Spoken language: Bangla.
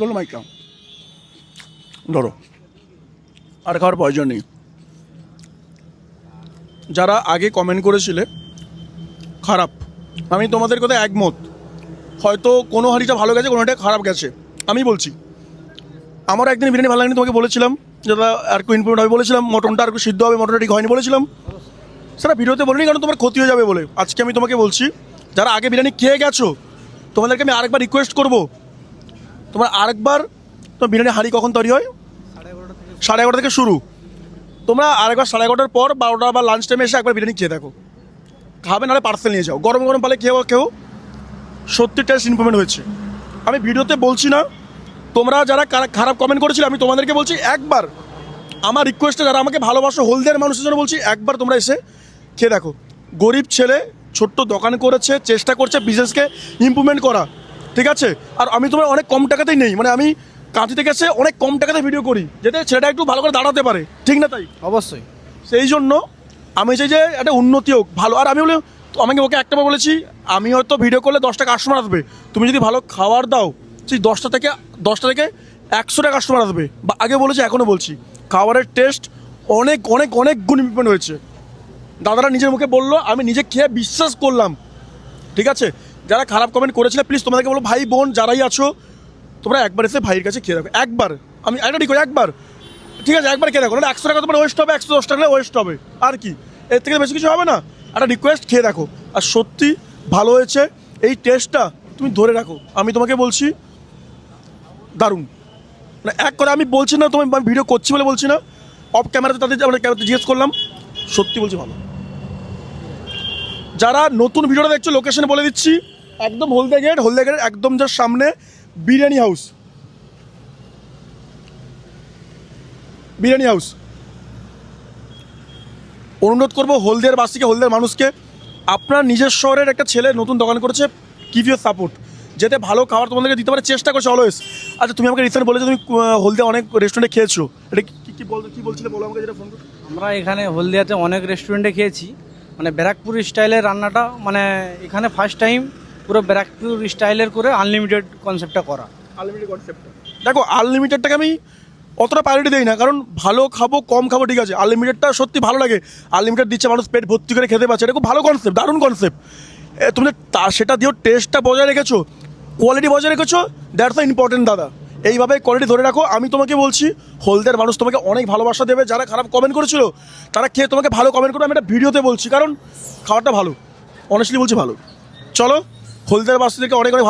চলো মাইকা ধরো, আর খাওয়ার প্রয়োজন নেই। যারা আগে কমেন্ট করেছিলে, খারাপ। আমি তোমাদের কথা একমত। হয়তো কোনো হাঁড়িটা ভালো গেছে কোনোটা খারাপ গেছে। আমি বলছি, আমার একদিন বিরিয়ানি ভালো লাগেনি, তোমাকে বলেছিলাম। যেটা আর একটু ইম্প্রুভমেন্ট হবে বলেছিলাম, মটনটা আর একটু সিদ্ধ হবে, মটনটা ঠিক হয়নি বলেছিলাম। সেটা ভিডিওতে বলিনি, কারণ তোমার ক্ষতি হয়ে যাবে বলে। আজকে আমি তোমাকে বলছি, যারা আগে বিরিয়ানি খেয়ে গেছো, তোমাদেরকে আমি আরেকবার রিকোয়েস্ট করব তোমার আরেকবার তোমার বিরিয়ানি হাঁড়ি কখন তৈরি হয়? সাড়ে এগারোটা থেকে শুরু। তোমরা আরেকবার সাড়ে এগারোটার পর বারোটা বা লাঞ্চ টাইমে এসে একবার বিরিয়ানি খেয়ে দেখো। খাবে, নাহলে পার্সেল নিয়ে যাও। গরম গরম পালে খেয়েও কেউ সত্যি টেস্ট ইম্প্রুভমেন্ট হয়েছে। আমি ভিডিওতে বলছি না, তোমরা যারা খারাপ কমেন্ট করেছিলে, আমি তোমাদেরকে বলছি একবার, আমার রিকোয়েস্টে যারা আমাকে ভালোবাসো, হলদিয়ার মানুষের জন্য বলছি একবার তোমরা এসে খেয়ে দেখো। গরিব ছেলে ছোট্ট দোকান করেছে, চেষ্টা করছে বিজনেসকে ইমপ্রুভমেন্ট করা। ঠিক আছে? আর আমি তোমার অনেক কম টাকাতেই নেই। মানে আমি কাঁথি থেকে এসে অনেক কম টাকাতে ভিডিও করি যাতে ছেলেটা একটু ভালো করে দাঁড়াতে পারে। ঠিক না তাই? অবশ্যই। সেই জন্য আমি চাই যে একটা উন্নতি হোক ভালো। আর আমি বলে আমাকে ওকে একটা বলেছি আমি হয়তো ভিডিও করলে দশটা কাস্টমার আসবে। তুমি যদি ভালো খাবার দাও সেই দশটা থেকে দশটা থেকে একশোটা কাস্টমার আসবে। বা আগে বলেছি এখনও বলছি। খাবারের টেস্ট অনেক অনেক অনেক গুণ ইম্প্রুভমেন্ট হয়েছে। দাদারা নিজের মুখে বলল আমি নিজে খেয়ে বিশ্বাস করলাম। ঠিক আছে? যারা খারাপ কমেন্ট করেছিলে প্লিজ তোমাদেরকে বলো ভাই, বোন, যারাই আছো, তোমরা একবার এসে ভাইয়ের কাছে খেয়ে দেখো। একবার। আমি একটা ঠিক একবার। ঠিক আছে, একবার খেয়ে দেখো না একশো টাকা তোমার ওয়েস্ট হবে, একশো দশ টাকা ওয়েস্ট হবে। আর কি? এর থেকে বেশি কিছু হবে না? একটা রিকোয়েস্ট খেয়ে দেখো। আর সত্যি ভালো হয়েছে, এই টেস্টটা তুমি ধরে রাখো। আমি তোমাকে বলছি, দারুণ। মানে এক করে আমি বলছি না তুমি ভিডিও করছি বলে বলছি না। অফ ক্যামেরাতে তাদের আমরা ক্যামেরাতে জিজ্ঞেস করলাম, সত্যি বলছি ভালো। যারা নতুন ভিডিওটা দেখছ লোকেশন বলে দিচ্ছি একদম হলদে গেট হলদে গেটের একদম যার সামনে বিরিয়ানি হাউস বিরিয়ানি হাউস অনুরোধ করব হলদিয়ার বাসীকে হলদিয়ার মানুষকে, আপনার নিজের শহরের একটা ছেলে নতুন দোকান করেছে কিভ ইউর সাপোর্ট যেতে ভালো খাবার তোমাদেরকে দিতে পারে, চেষ্টা করছে অলওয়েজ আচ্ছা তুমি আমাকে রিসেন্ট বলেছ তুমি হলদিয়া অনেক রেস্টুরেন্টে খেয়েছো। এটা কী, কি বল, কি বলছিলে বলো আমাকে যেটা ফোন আমরা এখানে হলদিয়াতে অনেক রেস্টুরেন্টে খেয়েছি। মানে ব্যারাকপুর স্টাইলের রান্নাটা মানে এখানে ফার্স্ট টাইম পুরো ব্যারাকপুর স্টাইলের করে আনলিমিটেড কনসেপ্টটা করা। আনলিমিটেড কনসেপ্টটা দেখো আনলিমিটেডটাকে আমি অতটা প্রায়োরিটি দিই না কারণ ভালো খাব কম খাব ঠিক আছে। আনলিমিটেডটা সত্যি ভালো লাগে। আনলিমিটেড দিচ্ছে মানুষ পেট ভর্তি করে খেতে পারছে। এটা খুব ভালো কনসেপ্ট দারুণ কনসেপ্ট তুমি তা সেটা দিয়েও টেস্টটা বজায় রেখেছো কোয়ালিটি বজায় রেখেছো দ্যাটস দ্য ইম্পর্টেন্ট দাদা। এইভাবে কোয়ালিটি ধরে রাখো। আমি তোমাকে বলছি হলদের মানুষ তোমাকে অনেক ভালোবাসা দেবে যারা খারাপ কমেন্ট করেছিল তারা খেয়ে তোমাকে ভালো কমেন্ট করবে আমি একটা ভিডিওতে বলছি কারণ খাবারটা ভালো। অনেস্টলি বলছি ভালো। চলো হলদের থেকে অনেক অনেক ভালো